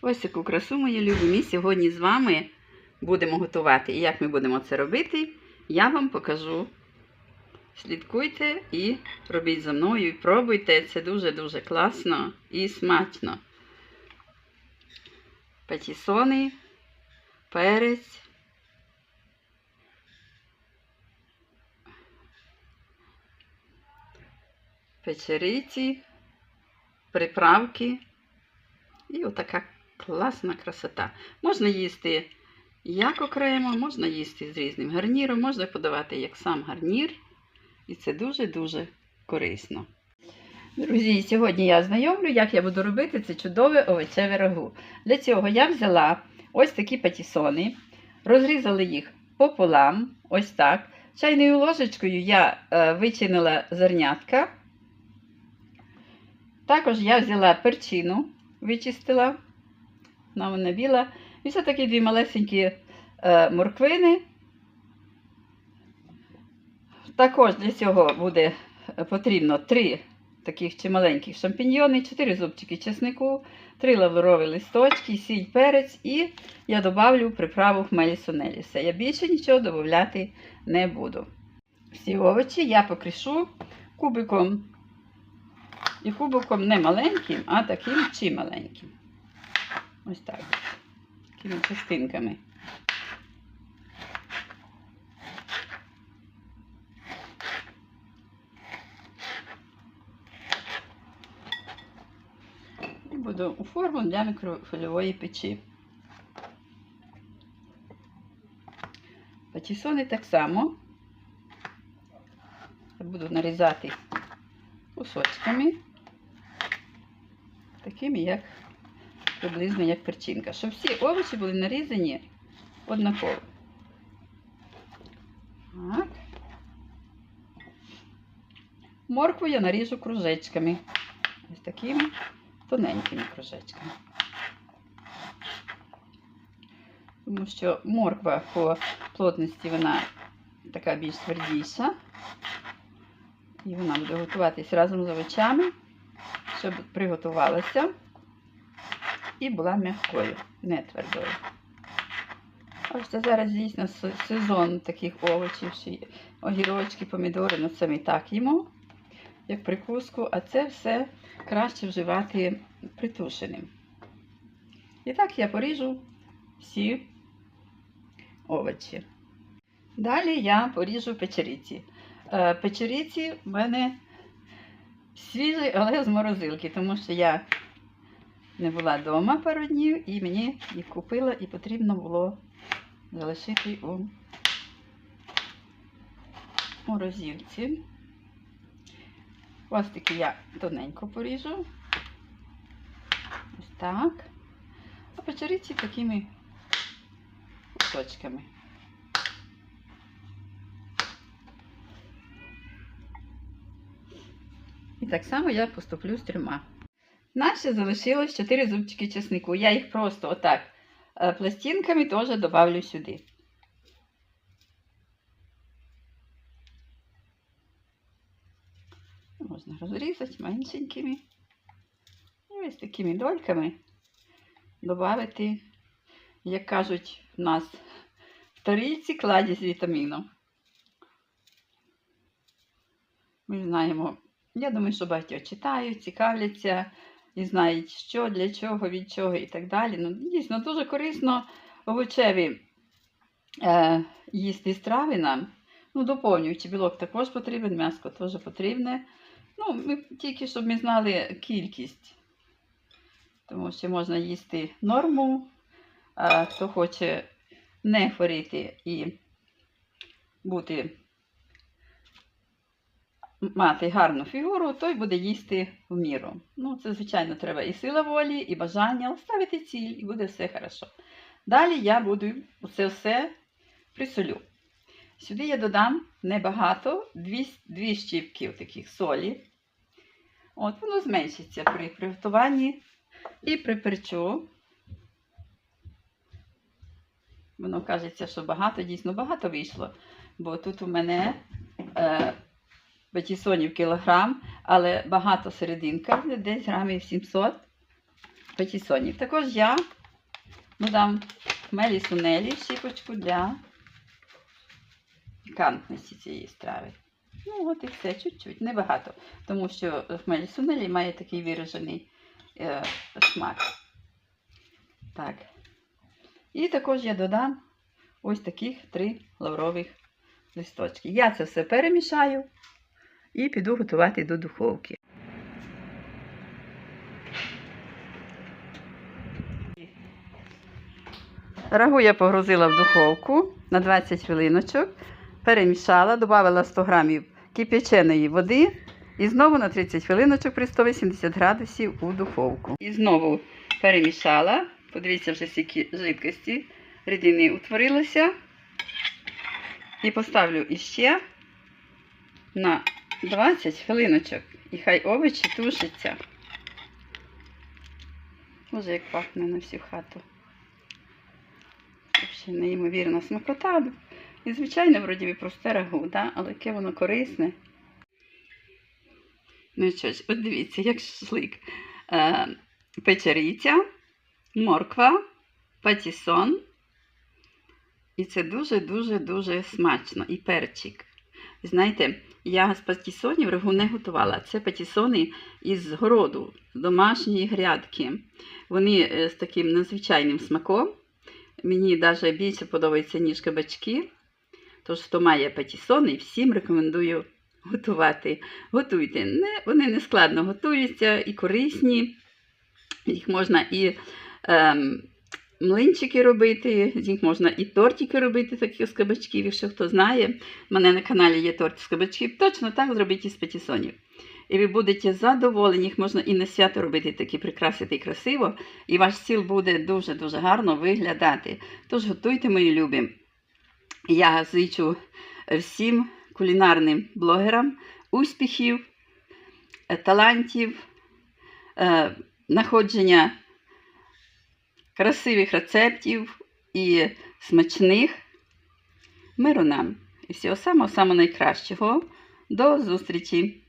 Ось яку красу, мої любі. Ми сьогодні з вами будемо готувати. І як ми будемо це робити, я вам покажу. Слідкуйте і робіть за мною, і пробуйте. Це дуже-дуже класно і смачно. Патісони, перець. Печериці, приправки. І отака класна красота. Можна їсти як окремо, можна їсти з різним гарніром, можна подавати як сам гарнір. І це дуже-дуже корисно. Друзі, сьогодні я знайомлю, як я буду робити це чудове овочеве рагу. Для цього я взяла ось такі патісони, розрізала їх пополам, ось так. Чайною ложечкою я е, вичинила зернятка. Також я взяла перчину, вичистила, вона вона біла. І все такі дві малесенькі е, морквини. Також для цього буде потрібно три таких чималеньких шампіньйони, 4 зубчики чеснику, 3 лаврові листочки, сіль, перець і я добавлю приправу хмелі сунелі. Все, я більше нічого додати не буду. Всі овочі я покришу кубиком. І кубиком не маленьким, а таким чи маленьким. Ось так. Такими частинками. І буду у форму для мікрохвильової печі. Патісони так само. Буду нарізати кусочками, такими, як приблизно як перчинка, щоб всі овочі були нарізані однаково. Так. Моркву я наріжу кружечками. Ось такими тоненькими кружечками. Тому що морква по плотності вона така більш твердіша. І вона буде готуватись разом з овочами, щоб приготувалася і була м'якою, не твердою. Ось це зараз дійсно сезон таких овочів, огірочки, помідори, ну це ми так їмо, як прикуску, а це все краще вживати притушеним. І так я поріжу всі овочі. Далі я поріжу печериці. Е, Печериці в мене свіжі, але з морозилки, тому що я не була вдома пару днів і мені їх купила і потрібно було залишити у морозилці. Ось таки я тоненько поріжу. Ось так. А печериці такими кусочками. І так само я поступлю з трьома. Наші залишилось 4 зубчики чеснику. Я їх просто отак е, пластинками теж добавлю сюди. Можна розрізати меншенькими. І ось такими дольками додати, як кажуть, в нас в тарілці кладі з вітаміном. Ми знаємо. Я думаю, що багато читають, цікавляться і знають, що, для чого, від чого і так далі. Ну, Дійсно, дуже корисно овочеві е, їсти страви нам. Ну, доповнюючи, білок також потрібен, м'ясо теж потрібне. Ну, ми, Тільки щоб ми знали кількість. Тому що можна їсти норму, а хто хоче не хворіти і бути мати гарну фігуру, той буде їсти в міру. Ну, це, звичайно, треба і сила волі, і бажання, ставити ціль, і буде все хорошо. Далі я буду це все присолю. Сюди я додам небагато, дві, дві щіпки таких солі. От, воно зменшиться при приготуванні і при перчу. Воно кажеться, що багато, дійсно багато вийшло, бо тут у мене. Е, патісонів кілограм, але багато серединка, десь грамів 700. патісонів. Також я додам хмелі сунелі щіпочку для пікантності цієї страви. Ну, от і все, чуть-чуть, небагато. Тому що хмелі сунелі має такий виражений е, смак. Так. І також я додам ось таких три лаврових листочки. Я це все перемішаю і піду готувати до духовки. Рагу я погрузила в духовку на 20 хвилиночок, перемішала, додала 100 грамів кип'яченої води і знову на 30 хвилиночок при 180 градусів у духовку. І знову перемішала. Подивіться, вже скільки жидкості рідини утворилося. І поставлю іще на 20 хвилиночок. І хай овочі тушаться. Боже, як пахне на всю хату. Взагалі неймовірна смакота. І, звичайно, вроді би просте рагу, да? але яке воно корисне. Ну що ж, от дивіться, як шашлик. Е, печериця, морква, патісон. І це дуже-дуже-дуже смачно. І перчик. Знаєте, я з патісонів рагу не готувала. Це патісони із городу, з домашньої грядки. Вони е, з таким надзвичайним смаком. Мені навіть більше подобається, ніж кабачки. Тож, хто має патісони, всім рекомендую готувати. Готуйте. Не, вони не складно готуються і корисні. Їх можна і ем, млинчики робити, з них можна і тортики робити, такі з кабачків. Якщо хто знає, в мене на каналі є торт з кабачків. Точно так зробіть із патісонів. І ви будете задоволені, їх можна і на свято робити такі прикрасити і красиво, і ваш стіл буде дуже-дуже гарно виглядати. Тож готуйте, мої любі. Я зичу всім кулінарним блогерам успіхів, е, талантів, е, знаходження красивих рецептів і смачних. Миру нам і всього самого самого найкращого. До зустрічі!